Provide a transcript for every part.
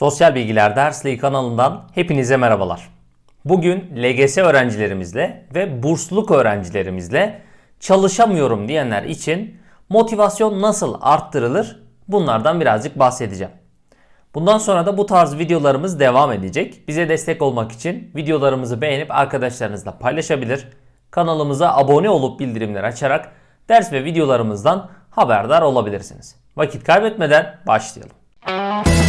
Sosyal Bilgiler Dersliği kanalından hepinize merhabalar. Bugün LGS öğrencilerimizle ve bursluluk öğrencilerimizle çalışamıyorum diyenler için motivasyon nasıl arttırılır bunlardan birazcık bahsedeceğim. Bundan sonra da bu tarz videolarımız devam edecek. Bize destek olmak için videolarımızı beğenip arkadaşlarınızla paylaşabilir. Kanalımıza abone olup bildirimleri açarak ders ve videolarımızdan haberdar olabilirsiniz. Vakit kaybetmeden başlayalım.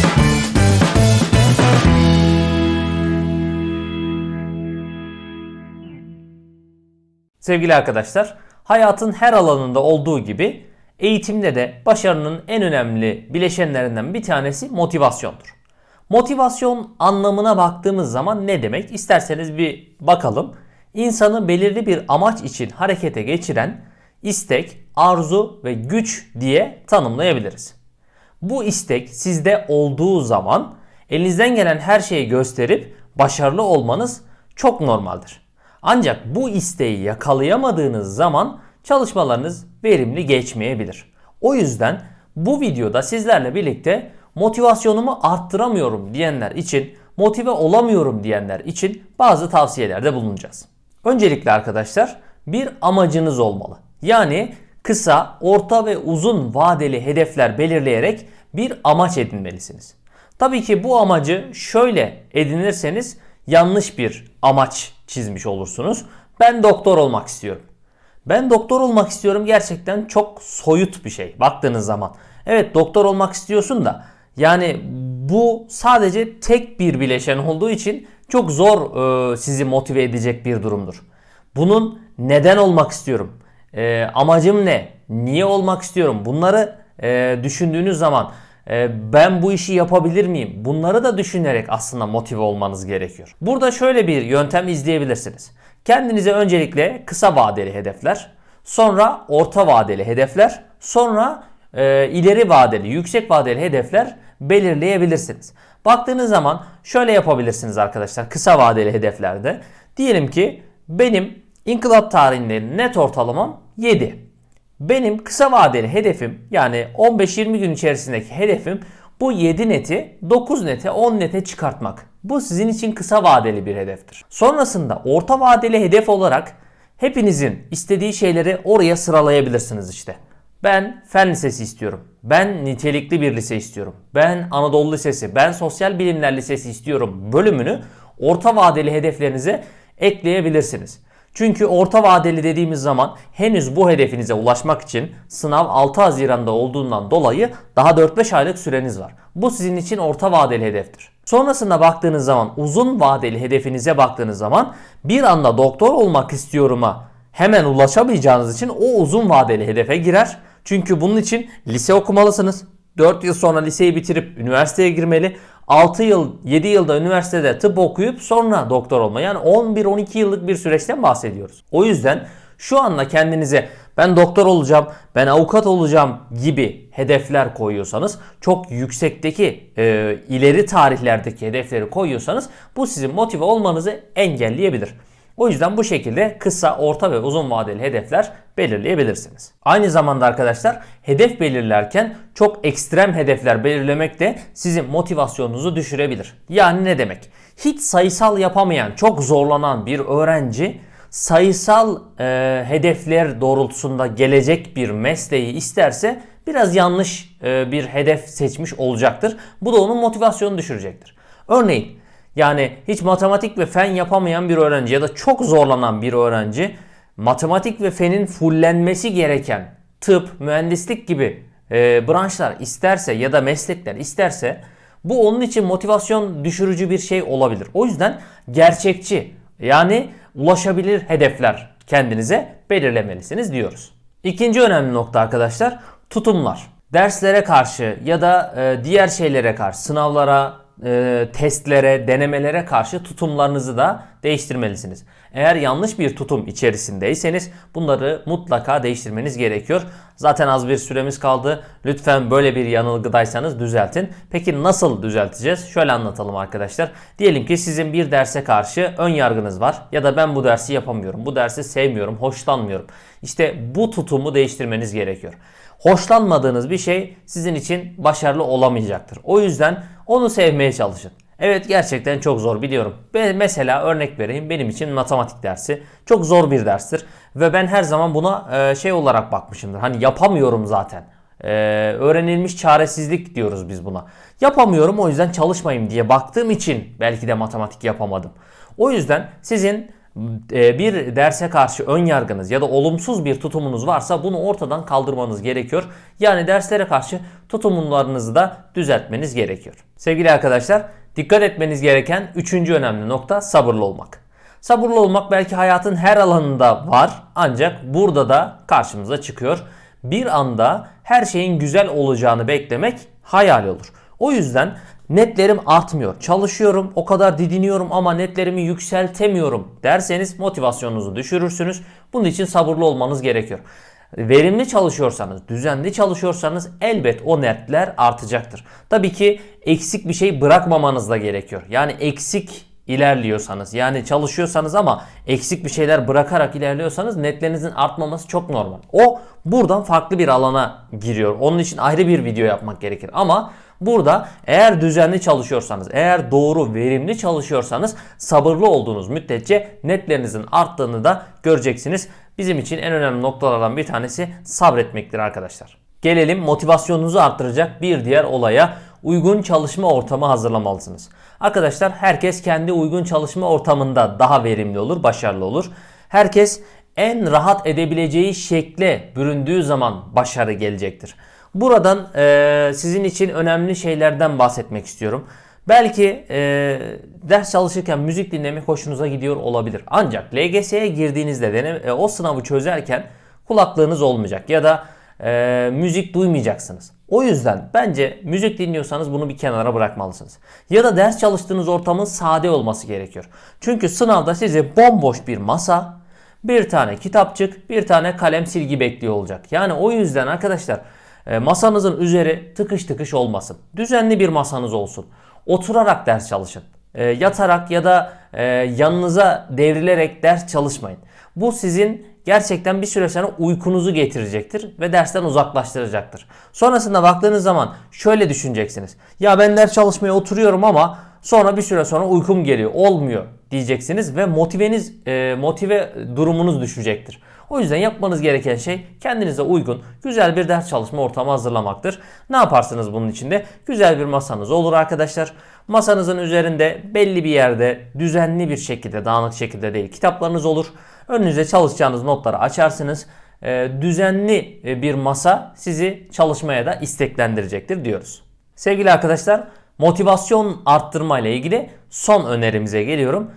Sevgili arkadaşlar, hayatın her alanında olduğu gibi eğitimde de başarının en önemli bileşenlerinden bir tanesi motivasyondur. Motivasyon anlamına baktığımız zaman ne demek? İsterseniz bir bakalım. İnsanı belirli bir amaç için harekete geçiren istek, arzu ve güç diye tanımlayabiliriz. Bu istek sizde olduğu zaman elinizden gelen her şeyi gösterip başarılı olmanız çok normaldir. Ancak bu isteği yakalayamadığınız zaman çalışmalarınız verimli geçmeyebilir. O yüzden bu videoda sizlerle birlikte motivasyonumu arttıramıyorum diyenler için, motive olamıyorum diyenler için bazı tavsiyelerde bulunacağız. Öncelikle arkadaşlar bir amacınız olmalı. Yani kısa, orta ve uzun vadeli hedefler belirleyerek bir amaç edinmelisiniz. Tabii ki bu amacı şöyle edinirseniz yanlış bir amaç çizmiş olursunuz. Ben doktor olmak istiyorum. Ben doktor olmak istiyorum gerçekten çok soyut bir şey baktığınız zaman. Evet doktor olmak istiyorsun da yani bu sadece tek bir bileşen olduğu için çok zor e, sizi motive edecek bir durumdur. Bunun neden olmak istiyorum? E, amacım ne? Niye olmak istiyorum? Bunları e, düşündüğünüz zaman ben bu işi yapabilir miyim? Bunları da düşünerek aslında motive olmanız gerekiyor. Burada şöyle bir yöntem izleyebilirsiniz. Kendinize öncelikle kısa vadeli hedefler, sonra orta vadeli hedefler, sonra e, ileri vadeli, yüksek vadeli hedefler belirleyebilirsiniz. Baktığınız zaman şöyle yapabilirsiniz arkadaşlar kısa vadeli hedeflerde. Diyelim ki benim inkılap tarihinde net ortalamam 7. Benim kısa vadeli hedefim yani 15-20 gün içerisindeki hedefim bu 7 neti 9 nete 10 nete çıkartmak. Bu sizin için kısa vadeli bir hedeftir. Sonrasında orta vadeli hedef olarak hepinizin istediği şeyleri oraya sıralayabilirsiniz işte. Ben fen lisesi istiyorum. Ben nitelikli bir lise istiyorum. Ben Anadolu Lisesi, ben Sosyal Bilimler Lisesi istiyorum bölümünü orta vadeli hedeflerinize ekleyebilirsiniz. Çünkü orta vadeli dediğimiz zaman henüz bu hedefinize ulaşmak için sınav 6 Haziran'da olduğundan dolayı daha 4-5 aylık süreniz var. Bu sizin için orta vadeli hedeftir. Sonrasında baktığınız zaman uzun vadeli hedefinize baktığınız zaman bir anda doktor olmak istiyorum'a hemen ulaşamayacağınız için o uzun vadeli hedefe girer. Çünkü bunun için lise okumalısınız. 4 yıl sonra liseyi bitirip üniversiteye girmeli. 6 yıl, 7 yılda üniversitede tıp okuyup sonra doktor olma. Yani 11-12 yıllık bir süreçten bahsediyoruz. O yüzden şu anda kendinize ben doktor olacağım, ben avukat olacağım gibi hedefler koyuyorsanız, çok yüksekteki e, ileri tarihlerdeki hedefleri koyuyorsanız bu sizin motive olmanızı engelleyebilir. O yüzden bu şekilde kısa, orta ve uzun vadeli hedefler belirleyebilirsiniz. Aynı zamanda arkadaşlar hedef belirlerken çok ekstrem hedefler belirlemek de sizin motivasyonunuzu düşürebilir. Yani ne demek? Hiç sayısal yapamayan, çok zorlanan bir öğrenci sayısal e, hedefler doğrultusunda gelecek bir mesleği isterse biraz yanlış e, bir hedef seçmiş olacaktır. Bu da onun motivasyonunu düşürecektir. Örneğin yani hiç matematik ve fen yapamayan bir öğrenci ya da çok zorlanan bir öğrenci matematik ve fenin fullenmesi gereken tıp, mühendislik gibi e, branşlar isterse ya da meslekler isterse bu onun için motivasyon düşürücü bir şey olabilir. O yüzden gerçekçi yani ulaşabilir hedefler kendinize belirlemelisiniz diyoruz. İkinci önemli nokta arkadaşlar tutumlar. Derslere karşı ya da e, diğer şeylere karşı sınavlara, e, testlere, denemelere karşı tutumlarınızı da değiştirmelisiniz. Eğer yanlış bir tutum içerisindeyseniz bunları mutlaka değiştirmeniz gerekiyor. Zaten az bir süremiz kaldı. Lütfen böyle bir yanılgıdaysanız düzeltin. Peki nasıl düzelteceğiz? Şöyle anlatalım arkadaşlar. Diyelim ki sizin bir derse karşı ön yargınız var ya da ben bu dersi yapamıyorum. Bu dersi sevmiyorum, hoşlanmıyorum. İşte bu tutumu değiştirmeniz gerekiyor. Hoşlanmadığınız bir şey sizin için başarılı olamayacaktır. O yüzden onu sevmeye çalışın. Evet gerçekten çok zor biliyorum. Ben mesela örnek vereyim benim için matematik dersi çok zor bir derstir ve ben her zaman buna e, şey olarak bakmışımdır. Hani yapamıyorum zaten. E, öğrenilmiş çaresizlik diyoruz biz buna. Yapamıyorum o yüzden çalışmayayım diye baktığım için belki de matematik yapamadım. O yüzden sizin bir derse karşı ön yargınız ya da olumsuz bir tutumunuz varsa bunu ortadan kaldırmanız gerekiyor. Yani derslere karşı tutumlarınızı da düzeltmeniz gerekiyor. Sevgili arkadaşlar, dikkat etmeniz gereken üçüncü önemli nokta sabırlı olmak. Sabırlı olmak belki hayatın her alanında var ancak burada da karşımıza çıkıyor. Bir anda her şeyin güzel olacağını beklemek hayal olur. O yüzden netlerim artmıyor. Çalışıyorum, o kadar didiniyorum ama netlerimi yükseltemiyorum derseniz motivasyonunuzu düşürürsünüz. Bunun için sabırlı olmanız gerekiyor. Verimli çalışıyorsanız, düzenli çalışıyorsanız elbet o netler artacaktır. Tabii ki eksik bir şey bırakmamanız da gerekiyor. Yani eksik ilerliyorsanız yani çalışıyorsanız ama eksik bir şeyler bırakarak ilerliyorsanız netlerinizin artmaması çok normal. O buradan farklı bir alana giriyor. Onun için ayrı bir video yapmak gerekir. Ama burada eğer düzenli çalışıyorsanız, eğer doğru, verimli çalışıyorsanız sabırlı olduğunuz müddetçe netlerinizin arttığını da göreceksiniz. Bizim için en önemli noktalardan bir tanesi sabretmektir arkadaşlar. Gelelim motivasyonunuzu arttıracak bir diğer olaya uygun çalışma ortamı hazırlamalısınız. Arkadaşlar herkes kendi uygun çalışma ortamında daha verimli olur, başarılı olur. Herkes en rahat edebileceği şekle büründüğü zaman başarı gelecektir. Buradan e, sizin için önemli şeylerden bahsetmek istiyorum. Belki e, ders çalışırken müzik dinlemek hoşunuza gidiyor olabilir. Ancak LGS'ye girdiğinizde deneme, e, o sınavı çözerken kulaklığınız olmayacak ya da e, müzik duymayacaksınız. O yüzden bence müzik dinliyorsanız bunu bir kenara bırakmalısınız. Ya da ders çalıştığınız ortamın sade olması gerekiyor. Çünkü sınavda sizi bomboş bir masa, bir tane kitapçık, bir tane kalem silgi bekliyor olacak. Yani o yüzden arkadaşlar masanızın üzeri tıkış tıkış olmasın. Düzenli bir masanız olsun. Oturarak ders çalışın. E, yatarak ya da e, yanınıza devrilerek ders çalışmayın. Bu sizin gerçekten bir süre sonra uykunuzu getirecektir ve dersten uzaklaştıracaktır. Sonrasında baktığınız zaman şöyle düşüneceksiniz. Ya ben ders çalışmaya oturuyorum ama sonra bir süre sonra uykum geliyor. Olmuyor diyeceksiniz ve motiveniz e, motive durumunuz düşecektir. O yüzden yapmanız gereken şey kendinize uygun güzel bir ders çalışma ortamı hazırlamaktır. Ne yaparsınız bunun içinde? Güzel bir masanız olur arkadaşlar. Masanızın üzerinde belli bir yerde düzenli bir şekilde dağınık şekilde değil kitaplarınız olur. Önünüze çalışacağınız notları açarsınız. Ee, düzenli e, bir masa sizi çalışmaya da isteklendirecektir diyoruz. Sevgili arkadaşlar motivasyon arttırma ile ilgili son önerimize geliyorum.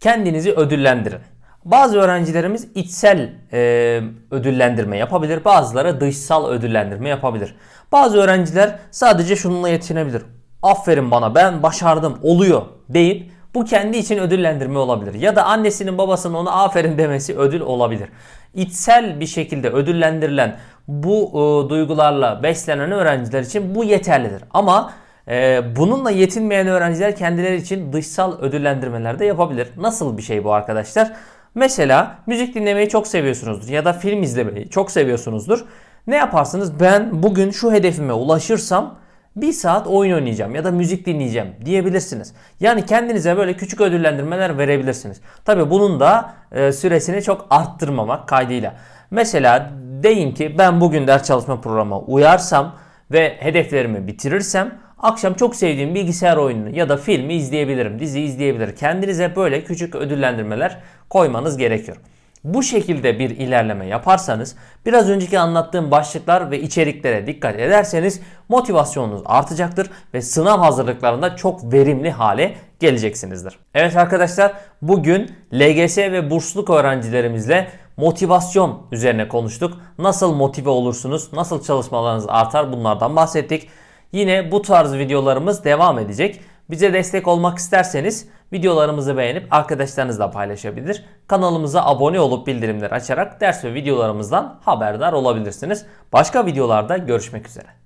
Kendinizi ödüllendirin. Bazı öğrencilerimiz içsel e, ödüllendirme yapabilir, bazıları dışsal ödüllendirme yapabilir. Bazı öğrenciler sadece şununla yetinebilir. Aferin bana ben başardım oluyor deyip bu kendi için ödüllendirme olabilir. Ya da annesinin babasının ona aferin demesi ödül olabilir. İçsel bir şekilde ödüllendirilen bu e, duygularla beslenen öğrenciler için bu yeterlidir. Ama e, bununla yetinmeyen öğrenciler kendileri için dışsal ödüllendirmeler de yapabilir. Nasıl bir şey bu arkadaşlar? Mesela müzik dinlemeyi çok seviyorsunuzdur ya da film izlemeyi çok seviyorsunuzdur. Ne yaparsınız? Ben bugün şu hedefime ulaşırsam bir saat oyun oynayacağım ya da müzik dinleyeceğim diyebilirsiniz. Yani kendinize böyle küçük ödüllendirmeler verebilirsiniz. Tabi bunun da e, süresini çok arttırmamak kaydıyla. Mesela deyin ki ben bugün ders çalışma programına uyarsam ve hedeflerimi bitirirsem akşam çok sevdiğim bilgisayar oyununu ya da filmi izleyebilirim, dizi izleyebilirim. Kendinize böyle küçük ödüllendirmeler koymanız gerekiyor. Bu şekilde bir ilerleme yaparsanız biraz önceki anlattığım başlıklar ve içeriklere dikkat ederseniz motivasyonunuz artacaktır ve sınav hazırlıklarında çok verimli hale geleceksinizdir. Evet arkadaşlar bugün LGS ve bursluluk öğrencilerimizle motivasyon üzerine konuştuk. Nasıl motive olursunuz, nasıl çalışmalarınız artar bunlardan bahsettik. Yine bu tarz videolarımız devam edecek. Bize destek olmak isterseniz videolarımızı beğenip arkadaşlarınızla paylaşabilir. Kanalımıza abone olup bildirimleri açarak ders ve videolarımızdan haberdar olabilirsiniz. Başka videolarda görüşmek üzere.